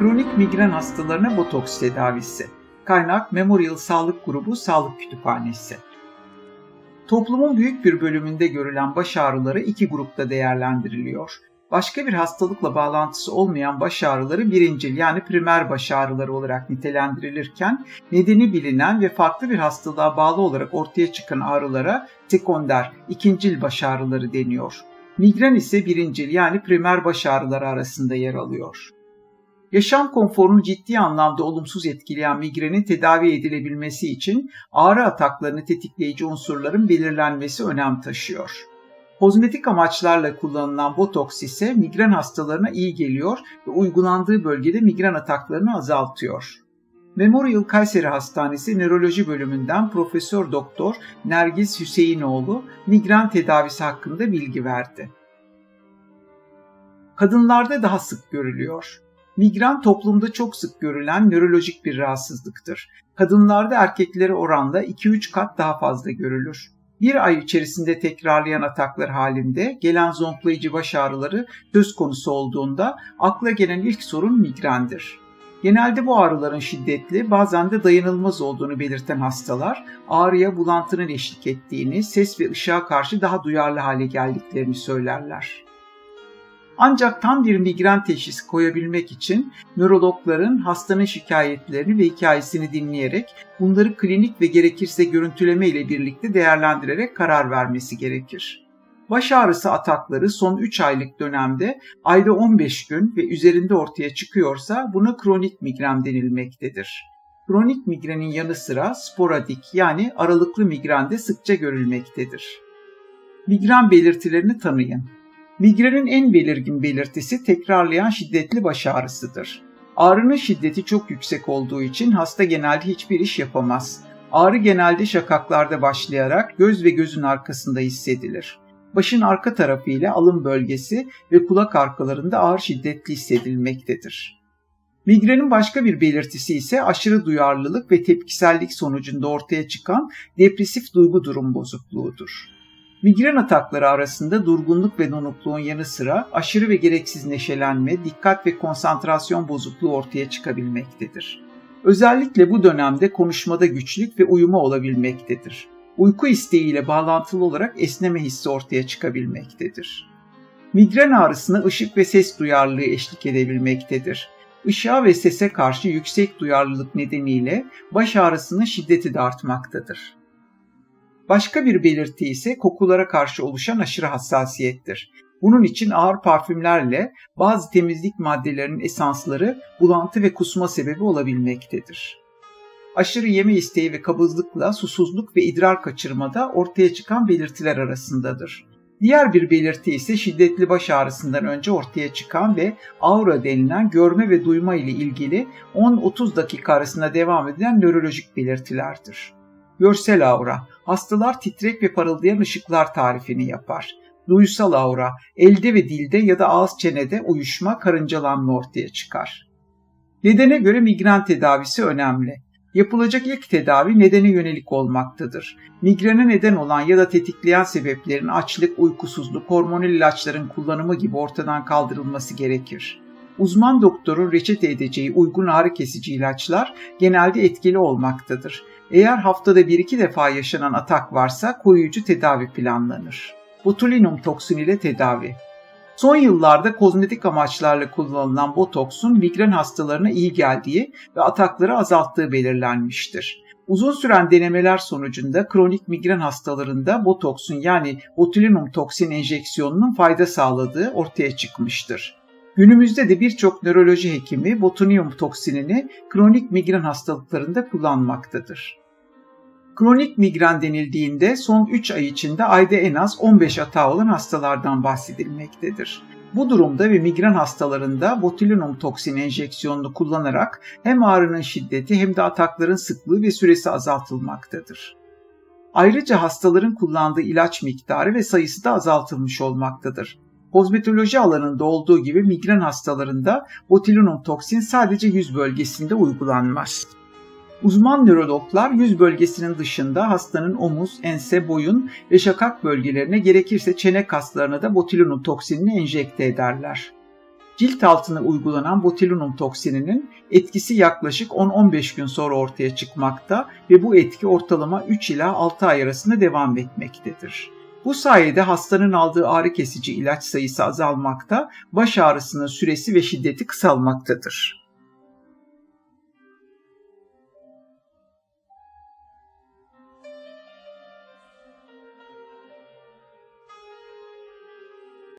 Kronik migren hastalarına botoks tedavisi. Kaynak Memorial Sağlık Grubu Sağlık Kütüphanesi. Toplumun büyük bir bölümünde görülen baş ağrıları iki grupta değerlendiriliyor. Başka bir hastalıkla bağlantısı olmayan baş ağrıları birincil yani primer baş ağrıları olarak nitelendirilirken nedeni bilinen ve farklı bir hastalığa bağlı olarak ortaya çıkan ağrılara sekonder, ikincil baş ağrıları deniyor. Migren ise birincil yani primer baş ağrıları arasında yer alıyor. Yaşam konforunu ciddi anlamda olumsuz etkileyen migrenin tedavi edilebilmesi için ağrı ataklarını tetikleyici unsurların belirlenmesi önem taşıyor. Kozmetik amaçlarla kullanılan botoks ise migren hastalarına iyi geliyor ve uygulandığı bölgede migren ataklarını azaltıyor. Memorial Kayseri Hastanesi Nöroloji Bölümünden Profesör Doktor Nergis Hüseyinoğlu migren tedavisi hakkında bilgi verdi. Kadınlarda daha sık görülüyor. Migren toplumda çok sık görülen nörolojik bir rahatsızlıktır. Kadınlarda erkeklere oranla 2-3 kat daha fazla görülür. Bir ay içerisinde tekrarlayan ataklar halinde gelen zonklayıcı baş ağrıları söz konusu olduğunda akla gelen ilk sorun migrendir. Genelde bu ağrıların şiddetli, bazen de dayanılmaz olduğunu belirten hastalar, ağrıya bulantının eşlik ettiğini, ses ve ışığa karşı daha duyarlı hale geldiklerini söylerler. Ancak tam bir migren teşhisi koyabilmek için nörologların hastanın şikayetlerini ve hikayesini dinleyerek bunları klinik ve gerekirse görüntüleme ile birlikte değerlendirerek karar vermesi gerekir. Baş ağrısı atakları son 3 aylık dönemde ayda 15 gün ve üzerinde ortaya çıkıyorsa buna kronik migren denilmektedir. Kronik migrenin yanı sıra sporadik yani aralıklı migren de sıkça görülmektedir. Migren belirtilerini tanıyın. Migrenin en belirgin belirtisi tekrarlayan şiddetli baş ağrısıdır. Ağrının şiddeti çok yüksek olduğu için hasta genelde hiçbir iş yapamaz. Ağrı genelde şakaklarda başlayarak göz ve gözün arkasında hissedilir. Başın arka tarafı ile alın bölgesi ve kulak arkalarında ağır şiddetli hissedilmektedir. Migrenin başka bir belirtisi ise aşırı duyarlılık ve tepkisellik sonucunda ortaya çıkan depresif duygu durum bozukluğudur. Migren atakları arasında durgunluk ve donukluğun yanı sıra aşırı ve gereksiz neşelenme, dikkat ve konsantrasyon bozukluğu ortaya çıkabilmektedir. Özellikle bu dönemde konuşmada güçlük ve uyuma olabilmektedir. Uyku isteğiyle bağlantılı olarak esneme hissi ortaya çıkabilmektedir. Migren ağrısına ışık ve ses duyarlılığı eşlik edebilmektedir. Işığa ve sese karşı yüksek duyarlılık nedeniyle baş ağrısının şiddeti de artmaktadır. Başka bir belirti ise kokulara karşı oluşan aşırı hassasiyettir. Bunun için ağır parfümlerle bazı temizlik maddelerinin esansları bulantı ve kusma sebebi olabilmektedir. Aşırı yeme isteği ve kabızlıkla susuzluk ve idrar kaçırmada ortaya çıkan belirtiler arasındadır. Diğer bir belirti ise şiddetli baş ağrısından önce ortaya çıkan ve aura denilen görme ve duyma ile ilgili 10-30 dakika arasında devam eden nörolojik belirtilerdir. Görsel aura, hastalar titrek ve parıldayan ışıklar tarifini yapar. Duysal aura, elde ve dilde ya da ağız çenede uyuşma, karıncalanma ortaya çıkar. Nedene göre migren tedavisi önemli. Yapılacak ilk tedavi nedene yönelik olmaktadır. Migrene neden olan ya da tetikleyen sebeplerin açlık, uykusuzluk, hormonal ilaçların kullanımı gibi ortadan kaldırılması gerekir. Uzman doktorun reçete edeceği uygun ağrı kesici ilaçlar genelde etkili olmaktadır. Eğer haftada bir iki defa yaşanan atak varsa koruyucu tedavi planlanır. Botulinum toksin ile tedavi. Son yıllarda kozmetik amaçlarla kullanılan botoksun migren hastalarına iyi geldiği ve atakları azalttığı belirlenmiştir. Uzun süren denemeler sonucunda kronik migren hastalarında botoksun yani botulinum toksin enjeksiyonunun fayda sağladığı ortaya çıkmıştır. Günümüzde de birçok nöroloji hekimi botulinum toksinini kronik migren hastalıklarında kullanmaktadır. Kronik migren denildiğinde son 3 ay içinde ayda en az 15 atağı olan hastalardan bahsedilmektedir. Bu durumda ve migren hastalarında botulinum toksin enjeksiyonunu kullanarak hem ağrının şiddeti hem de atakların sıklığı ve süresi azaltılmaktadır. Ayrıca hastaların kullandığı ilaç miktarı ve sayısı da azaltılmış olmaktadır. Kozmetoloji alanında olduğu gibi migren hastalarında botulinum toksin sadece yüz bölgesinde uygulanmaz. Uzman nörologlar yüz bölgesinin dışında hastanın omuz, ense, boyun ve şakak bölgelerine gerekirse çene kaslarına da botulinum toksinini enjekte ederler. cilt altına uygulanan botulinum toksininin etkisi yaklaşık 10-15 gün sonra ortaya çıkmakta ve bu etki ortalama 3 ila 6 ay arasında devam etmektedir. Bu sayede hastanın aldığı ağrı kesici ilaç sayısı azalmakta, baş ağrısının süresi ve şiddeti kısalmaktadır.